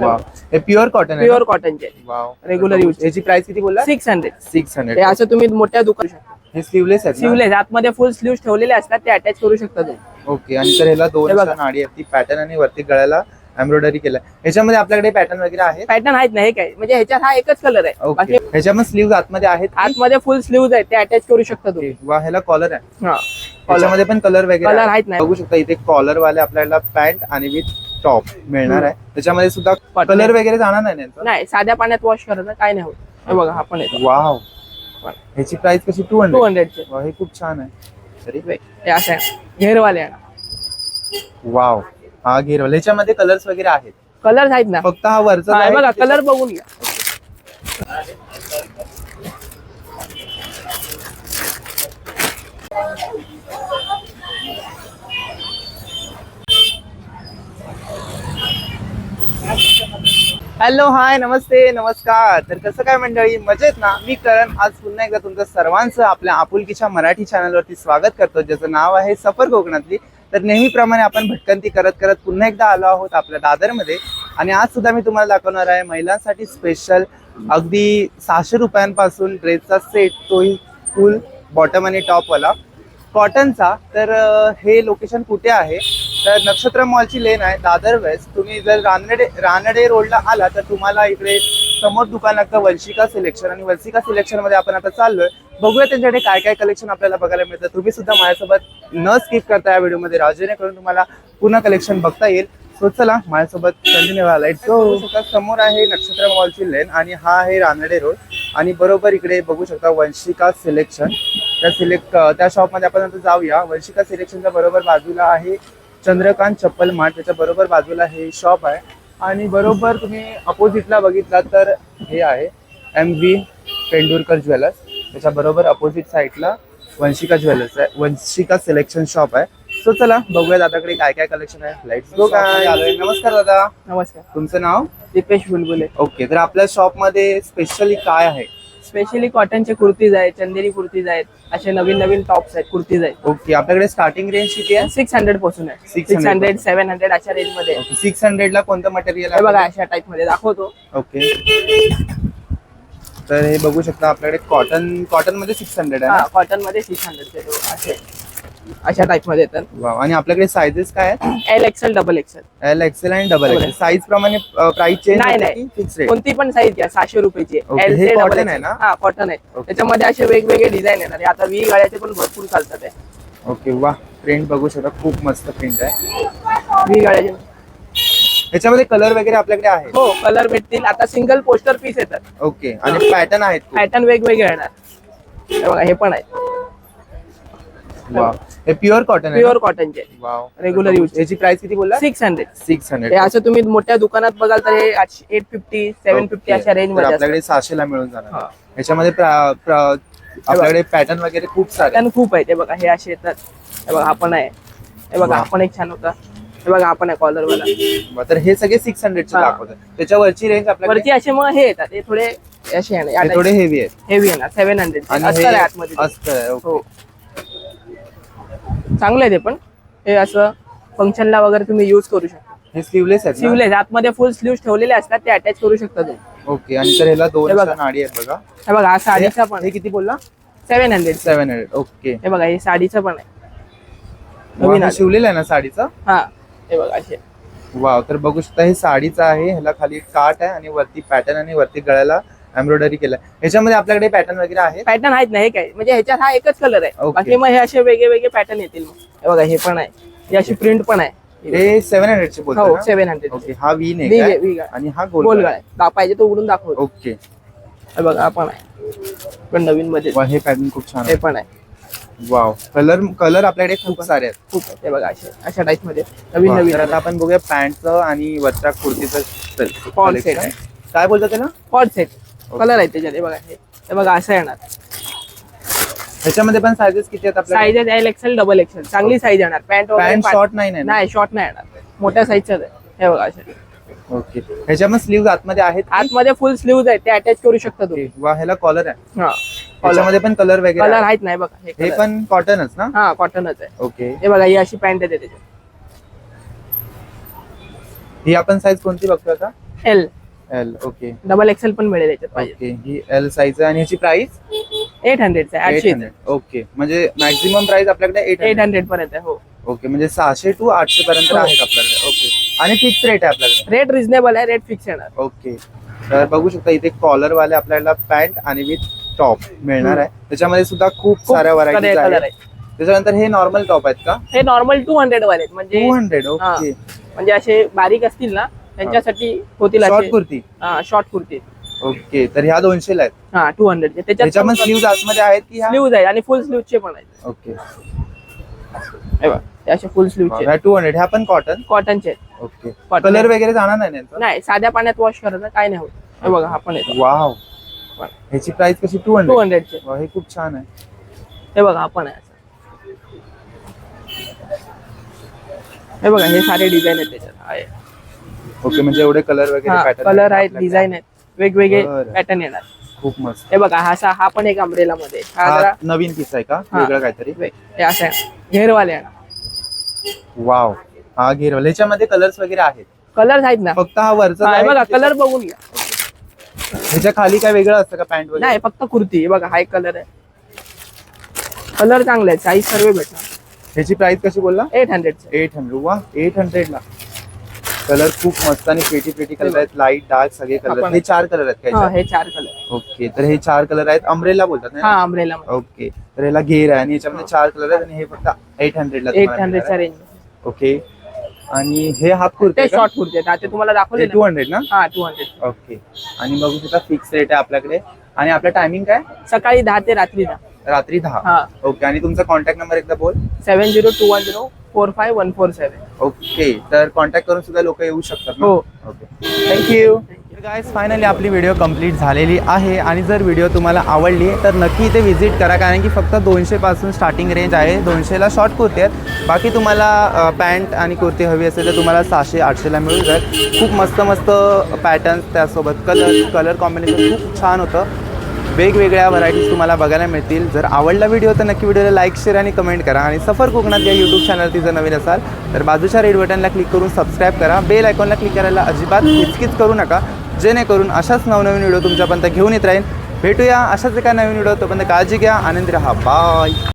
Wow हे pure cotton आहे pure कॉटनचे वाव Regular use. याची प्राइस किती बोलला? सिक्स हंड्रेड सिक्स हे हंड्रेड असं तुम्ही मोठ्या दुकान हे स्लीवलेस आहेत ना? शिवलेस आतमध्ये फुल स्लीव्ह ठेवलेले असतात ते अटॅच करू शकता तुम्ही. ओके आणि तर ह्याला दोन हे बघा. अशा नाडी आहेत. ती पॅटर्न आणि वरती गळ्याला एम्ब्रॉयडरी केलं ह्याच्यामध्ये आपल्याकडे पॅटर्न वगैरे आहे पॅटर्न आहेत ना हे काय? म्हणजे ह्याच्यात हा एकच कलर आहे. ओके बाकी ह्याच्यामध्ये स्लीव्ह आतमध्ये आहेत? आतमध्ये फुल स्लीव्ह आहेत ते अटॅच करू शकता तुम्ही. वा ह्याला कॉलर आहे. हा. कॉलरमध्ये पण कलर वगैरे आहे. आहेत. ना. बघू शकता इथे कॉलर वाले आपल्याला पॅन्ट आणि विथ टॉप मिळणार आहे. त्याच्यामध्ये सुद्धा कलर. वगैरे जाणार नाही यांचा? नाही साध्या पाण्यात वॉश करायचं काय नाही होत. हे बघा हा पण येतो. वाव ह्याची प्राइस कशी? टू टू हंड्रेड हंड्रेडचे हे खूप छान आहे. तरी हे असं आहे. घेरवाले वाव हा घेर ह्याच्यामध्ये कलर्स वगैरे आहेत? कलर्स आहेत ना. फक्त हा वरचा हा, हे आहे बघा कलर बघून घ्या. हॅलो हाय नमस्ते नमस्कार. तर कसं काय मंडळी? मजेत ना? मी करण. आज पुन्हा एकदा तुमचं सर्वांचं आपल्या आपुलकीच्या मराठी चॅनलवरती स्वागत करतो. ज्याचं नाव आहे सफर कोकणातली. तर नेहमीप्रमाणे आपण भटकंती करत करत पुन्हा एकदा आलो आहोत आपल्या दादरमध्ये. आणि आज सुद्धा मी तुम्हाला दाखवणार आहे महिलांसाठी स्पेशल अगदी सहाशे रुपयांपासून ड्रेसचा सेट तोही फुल बॉटम आणि टॉपवाला कॉटनचा तर हे लोकेशन कुठे आहे? तर नक्षत्र मॉलची लेन आहे दादर वेस्ट. तुम्ही जर रानडे रानडे रोडला आला तर तुम्हाला इकडे समोर दुकान लागतं वंशिका सिलेक्शन आणि वंशिका सिलेक्शनमध्ये आपण आता चाललोय. बघूया त्यांच्याकडे काय काय कलेक्शन आपल्याला बघायला मिळतं. तुम्ही सुद्धा माझ्यासोबत न स्किप करता या व्हिडिओमध्ये राव जेणेकरून तुम्हाला पूर्ण कलेक्शन बघता येईल. सो चला माझ्यासोबत कंटिन्यू व्हा लाइट समोर आहे नक्षत्र मॉलची लेन आणि हा आहे रानडे रोड. आणि बरोबर इकडे बघू शकता वंशिका सिलेक्शन त्या सिलेक्ट त्या शॉपमध्ये आपण आता जाऊया. वंशिका सिलेक्शनच्या बरोबर बाजूला आहे चंद्रकांत चप्पल मार्ट त्याच्या बरोबर बाजूला हे शॉप आहे. आणि बरोबर तुम्ही अपोजिटला बघितलात तर हे आहे एम व्ही पेंडुरकर ज्वेलर्स. त्याच्या बरोबर अपोजिट साईडला वंशिका ज्वेलर्स आहे वंशिका सिलेक्शन शॉप आहे. सो चला बघूया दादाकडे काय काय कलेक्शन आहे. लाइट गो काय आलोय. नमस्कार दादा. नमस्कार. तुमचं नाव? दीपेश बुलबुले. ओके तर आपल्या शॉपमध्ये स्पेशली काय आहे? स्पेशली कॉटनचे कुर्तीज आहेत चंदेरी कुर्तीज आहेत असे नवीन नवीन टॉप्स आहेत कुर्तीज आहेत. ओके आपल्याकडे स्टार्टिंग रेंज किती आहे? सिक्स हंड्रेडपासून आहे. 600 सिक्स हंड्रेड सेव्हन हंड्रेड अशा रेंजमध्ये आहे. सिक्स हंड्रेडला कोणतं मटेरियल हे बघा अशा टाइपमध्ये दाखवतो. ओके. तर हे बघू शकता आपल्याकडे कॉटन कॉटनमध्ये सिक्स हंड्रेड आहे ना? कॉटनमध्ये सिक्स हंड्रेड असे. अशा टाइपमध्ये येतात. वाव. आणि आपल्याकडे सायझेस काय आहेत? L XL double XL L XL आणि डबल एक्सेल साईज प्रमाणे प्राइस चेंज नाही, नाही. फिक्स रेट कोणती पण साईज घ्या सहाशे रुपयाची. Okay, एल हे cotton डबल आहे ना? हा कॉटन आहे. Okay. त्याच्यामध्ये असे वेगवेगळे डिझाईन येणार आहे. आता वी गाड्याचे पण भरपूर चालतात आहे ओके वा प्रिंट बघू शकता खूप मस्त प्रिंट आहे. वी गाड्याचे. ह्याच्यामध्ये कलर वगैरे आपल्याकडे आहे? हो कलर भेटतील. आता सिंगल पोस्टर पीस येतात. ओके आणि पॅटर्न आहेत खूप. पॅटर्न वेगवेगळे येणार. हे बघा हे पण आहे वाव. हे प्युअर कॉटन आहे प्युअर कॉटनचे वाव Regular use. याची प्राइस किती बोलला? सिक्स हंड्रेड सिक्स हंड्रेड असं तुम्ही मोठ्या दुकानात बघाल तर हे एट फिफ्टी सेव्हन फिफ्टी अशा रेंजमध्ये आपल्याकडे सहाशेला मिळून जाणार. हा. ह्याच्यामध्ये प्रा- प्रा- आपल्याकडे पॅटर्न वगैरे खूप सारे पॅटर्न खूप आहे ते बघा हे असे येतात. हे बघा हा पण आहे. हे बघा वा. हा पण एक छान होता. हे बघा हा पण आहे कॉलर वाला. तर हे सगळे सिक्स हंड्रेडचे हा. दाखवतात. त्याच्यावरची रेंज वरती आपल्याकडे असे मग हे येतात. हे थोडे असे हे थोडे हेवी आहेत. हेवी येणार सेव्हन हंड्रेड अस्तर आहे आतमध्ये. ते. अस्तर आहे ओके. हो चांगलं आहे ते पण. हे असं फंक्शनला वगैरे तुम्ही युज करू शकता. हे स्लीवलेस आहेत ना? स्लीवलेस आतमध्ये फुल स्लीव्ह ठेवलेले असतात ते अटॅच करू शकता तुम्ही. ओके आणि तर ह्याला दोन बघा. नाडी आहेत बघा. हे बघा हा साडीचा पण हे किती बोलला? Seven hundred seven hundred okay हे बघा हे साडीचं पण आहे. नवीन आलं. शिवलेलं आहे ना साडीचं? हा हे बघा असे. वाव तर बघू शकता हे साडीचं आहे ह्याला खाली काट आहे आणि वरती पॅटर्न आणि वरती गळ्याला एम्ब्रॉयडरी केलं. ह्याच्यामध्ये आपल्याकडे पॅटर्न वगैरे आहे पॅटर्न आहेत ना हे काय? म्हणजे ह्याच्यात हा एकच कलर आहे. Okay. बाकी मग हे असे वेगळे वेगळे पॅटर्न येतील मग. हे बघा हे पण आहे. हे अशी प्रिंट पण आहे. हे सेव्हन हंड्रेडचे हो बोलतो सेव्न हंड्रेड ओके हा वी नेक आहे. आणि हा गोल गोल गाळ आहे. दा- पाहिजे तो उघडून दाखव. ओके हे बघा हा पण आहे. पण नवीन मध्ये. वा, हे पॅटर्न खूप छान हे पण आहे. वाव कलर कलर आपल्याकडे खूप सारे आहेत. खूप आहे. ते बघा असे अशा टाईपमध्ये. नवीन वा, नवीन तर आता आपण बघूया पॅन्टचं आणि वरच्या कुर्तीचं set. आहे. काय बोलतो त्याला? कॉड सेट कलर आहे त्याच्यात हे बघा हे. बघा असं येणार. ह्याच्यामध्ये पण सायझेस किती आहेत आपल्याकडे? Size L XL double XL चांगली साईज येणार. पॅन्ट पॅन्ट शॉर्ट नाही ना नाही शॉर्ट नाही येणार. मोठ्या साईजचं आहे. हे बघा असे ओके ह्याच्यामध्ये स्लीव्ह आतमध्ये आहेत? आतमध्ये फुल स्लीव्ह आहेत ते अटॅच करू शकता तुम्ही. वा ह्याला कॉलर आहे. हा. ह्याच्यामध्ये पण कलर वगैरे कलर आहे. आहेत नाही बघा हे हे. पण कॉटनच ना? हा कॉटनच आहे. ओके हे बघा ही अशी पॅन्ट येते त्याच्यात. ही आपण साईज कोणती बघतो आता? L L okay double XL पण मिळेल याच्यात पाहिजे. ओके ही एल साईज आहे आणि ह्याची प्राइस एट हंड्रेडचा एट आठशे हंड्रेड ओके म्हणजे मॅक्झिमम प्राइस आपल्याकडे एट एट हंड्रेड पर्यंत आहे हो. ओके म्हणजे सहाशे टू आठशे पर्यंत हो. आहेत आपल्याकडे. ओके आणि फिक्स रेट आहे आपल्याकडे. रेट रिझनेबल आहे रेट फिक्स येणार. ओके तर बघू शकता इथे कॉलर वाले आपल्याला पॅन्ट आणि विथ टॉप मिळणार. आहे. त्याच्यामध्ये सुद्धा खूप साऱ्या आहेत. आहे त्याच्यानंतर हे नॉर्मल टॉप आहेत का? हे नॉर्मल टू हंड्रेड वाले म्हणजे टू हंड्रेड. ओके म्हणजे असे बारीक असतील ना त्यांच्यासाठी होतील short kurti. Short kurti. Okay तर ह्या दोनशे आहेत. हा टू हंड्रेड स्लीव्ह आतमध्ये आहेत की ह्या? स्लीव्ह आहे आणि फुल स्लीव्हचे पण आहेत. ओके हे बघा ते फुल स्लीव्हचे टू हंड्रेड ह्या पण कॉटन कॉटनचे आहेत ओके Cotton कलर. वगैरे जाणार नाही ना यांचा? नाही साध्या पाण्यात वॉश करायचं काय नाही होत. हे बघा हा पण येतो वाव ह्याची प्राइस कशी? टू टू हंड्रेड हंड्रेडचे हे खूप छान आहे. हे बघा हा पण आहे असं. हे बघा हे सारे डिझाईन आहेत त्याच्यात. आहे. ओके म्हणजे एवढे कलर वगैरे कलर आहेत. डिझाईन आहेत. वेगवेगळे. पॅटर्न येणार. खूप मस्त. हे बघा हा असा हा पण एक अम्ब्रेला मध्ये हा नवीन पीस आहे का. वेगळं काहीतरी? हे असं आहे. घेरवाले वाव. हा घेरवाल. ह्याच्यामध्ये कलर्स वगैरे आहेत? कलर आहेत ना. फक्त हा वरचा आहे बघा कलर बघून घ्या. ह्याच्या खाली काय वेगळं असतं का पॅन्ट वगैरे? नाही फक्त कुर्ती बघा हा एक कलर आहे. कलर चांगले आहेत साईज सर्व भेटणार. ह्याची प्राइस कशी बोलला? एट हंड्रेडचे एट हंड्रेड वा एट हंड्रेड ला. कलर खूप मस्त आणि पेटी पेटी कलर आहेत. लाइट डार्क सगळे कलर हे चार कलर आहेत का हा? हे चार कलर ओके तर हे चार कलर आहेत. अम्ब्रेला बोलतात हा ना अम्ब्रेला ओके तर ह्याला घेर आहे आणि याच्यामध्ये चार कलर आहेत आणि हे फक्त एट हंड्रेड ला एट हंड्रेडच्या रेंज. ओके आणि हे हाफ कुर्ते शॉर्ट कुर्ती ते तुम्हाला दाखवले टू हंड्रेड ना? हा टू हंड्रेड ओके आणि बघू शकता फिक्स रेट आहे आपल्याकडे. आणि आपलं टायमिंग काय? सकाळी दहा ते रात्री दहा. रात्री दहा. ओके आणि तुमचा कॉन्टॅक्ट नंबर एकदा बोल. Seven zero two one zero four five one four seven. Okay तर कॉन्टॅक्ट करून सुद्धा लोक येऊ शकतात ना? हो. Okay. Thank you guys finally आपली व्हिडिओ कंप्लीट झालेली आहे आणि जर व्हिडिओ तुम्हाला आवडली तर नक्की इथे व्हिजिट करा कारण की फक्त दोनशेपासून स्टार्टिंग रेंज आहे. दोनशेला शॉर्ट कुर्ती आहेत. बाकी तुम्हाला पॅन्ट आणि कुर्ती हवी असेल तर तुम्हाला सहाशे आठशेला मिळून जाईल. खूप मस्त मस्त पॅटर्न्स त्यासोबत. कलर कलर कॉम्बिनेशन खूप छान होतं. वेगवेगळ्या व्हरायटीज तुम्हाला बघायला मिळतील. जर आवडला व्हिडिओ तर नक्की व्हिडिओला लाईक शेअर आणि कमेंट करा. आणि सफर कोकणात या यूट्यूब चॅनलवरती जर नवीन असाल तर बाजूच्या रेड बटनला क्लिक करून सबस्क्राईब करा. बेल आयकॉनला क्लिक करायला अजिबात हिचकीच करू नका. जेणेकरून अशाच नवनवीन व्हिडिओ तुमच्यापर्यंत घेऊन येत राहील भेटूया अशाच एका नवीन व्हिडिओ तोपर्यंत काळजी घ्या. आनंदी राहा. बाय